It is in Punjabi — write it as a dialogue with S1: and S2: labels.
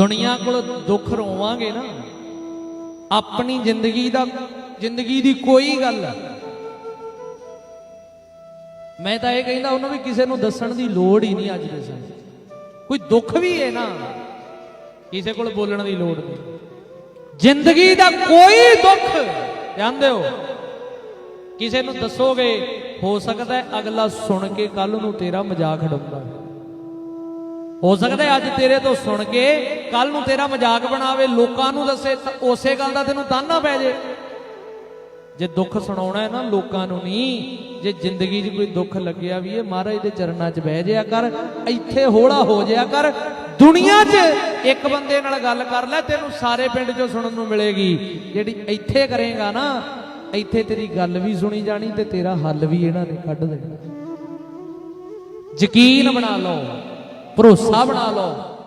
S1: ਦੁਨੀਆ ਕੋਲ ਦੁੱਖ ਰੋਵਾਂਗੇ ਨਾ। ਆਪਣੀ ਜ਼ਿੰਦਗੀ ਦਾ, ਜ਼ਿੰਦਗੀ ਦੀ ਕੋਈ ਗੱਲ। ਮੈਂ ਤਾਂ ਇਹ ਕਹਿੰਦਾ ਉਹਨਾਂ ਵੀ ਕਿਸੇ ਨੂੰ ਦੱਸਣ ਦੀ ਲੋੜ ਹੀ ਨਹੀਂ ਅੱਜ ਦੇ ਸਮੇਂ। ਕੋਈ ਦੁੱਖ ਵੀ ਹੈ ਨਾ, ਕਿਸੇ ਕੋਲ ਬੋਲਣ ਦੀ ਲੋੜ ਨਹੀਂ। ਜ਼ਿੰਦਗੀ ਦਾ ਕੋਈ ਦੁੱਖ ਜਾਣਦੇ ਹੋ। ਕਿਸੇ ਨੂੰ ਦੱਸੋਗੇ, ਹੋ ਸਕਦਾ ਅਗਲਾ ਸੁਣ ਕੇ ਕੱਲ ਨੂੰ ਤੇਰਾ ਮਜ਼ਾਕ ਉਡਾਉਂਦਾ। ਹੋ ਸਕਦਾ ਅੱਜ ਤੇਰੇ ਤੋਂ ਸੁਣ ਕੇ ਕੱਲ ਨੂੰ ਤੇਰਾ ਮਜ਼ਾਕ ਬਣਾਵੇ, ਲੋਕਾਂ ਨੂੰ ਦੱਸੇ ਉਸੇ ਗੱਲ ਦਾ ਤੈਨੂੰ ਤਾਨਾ ਪੈ ਜੇ। ਜੇ ਦੁੱਖ ਸੁਣਾਉਣਾ ਹੈ ਨਾ ਲੋਕਾਂ ਨੂੰ ਨਹੀਂ, ਜੇ ਜ਼ਿੰਦਗੀ 'ਚ ਕੋਈ ਦੁੱਖ ਲੱਗਿਆ ਵੀ ਇਹ ਮਹਾਰਾਜ ਦੇ ਚਰਨਾਂ 'ਚ ਬਹਿ ਜਾਇਆ ਕਰ, ਇੱਥੇ ਹੋਲਾ ਹੋ ਜਾਇਆ ਕਰ, ਦੁਨੀਆ 'ਚ ਇੱਕ ਬੰਦੇ ਨਾਲ ਗੱਲ ਕਰ ਲੈ, ਤੈਨੂੰ ਸਾਰੇ ਪਿੰਡ 'ਚੋਂ ਸੁਣਨ ਨੂੰ ਮਿਲੇਗੀ। ਜਿਹੜੀ ਇੱਥੇ ਕਰੇਗਾ ਨਾ, ਇੱਥੇ ਤੇਰੀ ਗੱਲ ਵੀ ਸੁਣੀ ਜਾਣੀ ਤੇ ਤੇਰਾ ਹੱਲ ਵੀ ਇਹਨਾਂ ਨੇ ਕੱਢ ਦੇਣਾ। ਯਕੀਨ ਬਣਾ ਲਓ। ਭਰੋਸਾ ਬਣਾ ਲਓ।